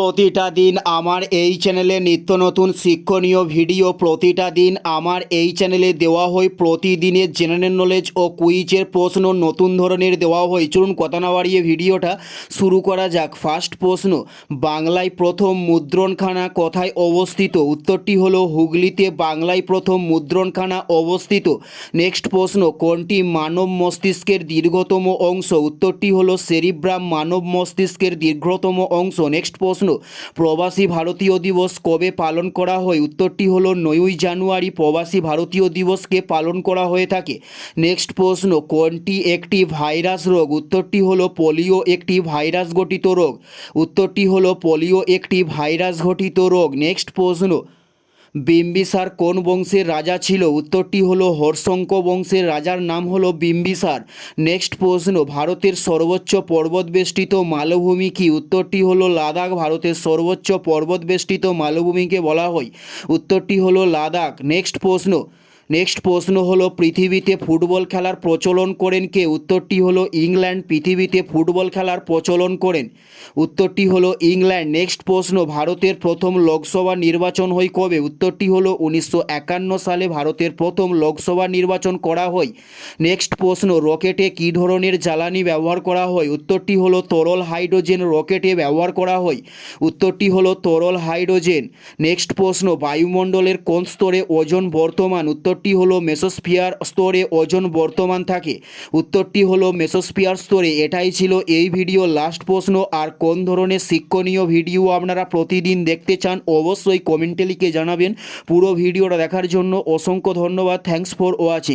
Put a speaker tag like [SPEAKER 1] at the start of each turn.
[SPEAKER 1] প্রতিটা দিন আমার এই চ্যানেলে নিত্য নতুন শিক্ষণীয় ভিডিও প্রতিটা দিন আমার এই চ্যানেলে দেওয়া হয়। প্রতিদিনের জেনারেল নলেজ ও কুইজের প্রশ্ন, নতুন ধরনের দেওয়া হয়। চলুন কথা না বাড়িয়ে ভিডিওটা শুরু করা যাক। ফার্স্ট প্রশ্ন, বাংলায় প্রথম মুদ্রণখানা কোথায় অবস্থিত? উত্তরটি হলো হুগলিতে বাংলায় প্রথম মুদ্রণখানা অবস্থিত। নেক্সট প্রশ্ন, কোনটি মানব মস্তিষ্কের দীর্ঘতম অংশ? উত্তরটি হলো সেরিব্রাম মানব মস্তিষ্কের দীর্ঘতম অংশ। নেক্সট প্রশ্ন প্রবাসী ভারতীয় দিবস কবে পালন করা হয়? উত্তরটি হলো নয়ই জানুয়ারি প্রবাসী ভারতীয় দিবসকে পালন করা হয়ে থাকে। নেক্সট প্রশ্ন, কোনটি একটি ভাইরাস রোগ? উত্তরটি হলো পোলিও একটি ভাইরাস ঘটিত রোগ। উত্তরটি হলো পোলিও একটি ভাইরাস ঘটিত রোগ। নেক্সট প্রশ্ন বিম্বিসার কোন বংশের রাজা ছিল? উত্তরটি হলো হর্ষঙ্ক বংশের রাজার নাম হলো বিম্বিসার। নেক্সট প্রশ্ন, ভারতের সর্বোচ্চ পর্বতবেষ্টিত মালভূমি কি? উত্তরটি হলো লাদাখ, ভারতের সর্বোচ্চ পর্বতবেষ্টিত মালভূমিকে বলা হয়। উত্তরটি হলো লাদাখ। নেক্সট প্রশ্ন নেক্সট প্রশ্ন হলো, পৃথিবীতে ফুটবল খেলার প্রচলন করেন কে? উত্তরটি হলো, ইংল্যান্ড। পৃথিবীতে ফুটবল খেলার প্রচলন করেন। উত্তরটি হলো, ইংল্যান্ড। নেক্সট প্রশ্ন, ভারতের প্রথম লোকসভা নির্বাচন হয় কবে? উত্তরটি হলো, উনিশশো একান্ন সালে ভারতের প্রথম লোকসভা নির্বাচন করা হয়। নেক্সট প্রশ্ন, রকেটে কী ধরনের জ্বালানি ব্যবহার করা হয়? উত্তরটি হলো, তরল হাইড্রোজেন রকেটে ব্যবহার করা হয়। উত্তরটি হলো, তরল হাইড্রোজেন। নেক্সট প্রশ্ন, বায়ুমণ্ডলের কোন স্তরে ওজন বর্তমান? উত্তরটি হলো মেসোস্ফিয়ার স্তরে ওজন বর্তমান থাকে। উত্তরটি হলো মেসোস্ফিয়ার স্তরে। এটাই ছিল এই ভিডিও। লাস্ট প্রশ্ন, আর কোন ধরনের শিক্ষণীয় ভিডিও আপনারা প্রতিদিন দেখতে চান, অবশ্যই কমেন্টে লিখে জানাবেন। পুরো ভিডিওটা দেখার জন্য অসংখ্য ধন্যবাদ। Thanks for watching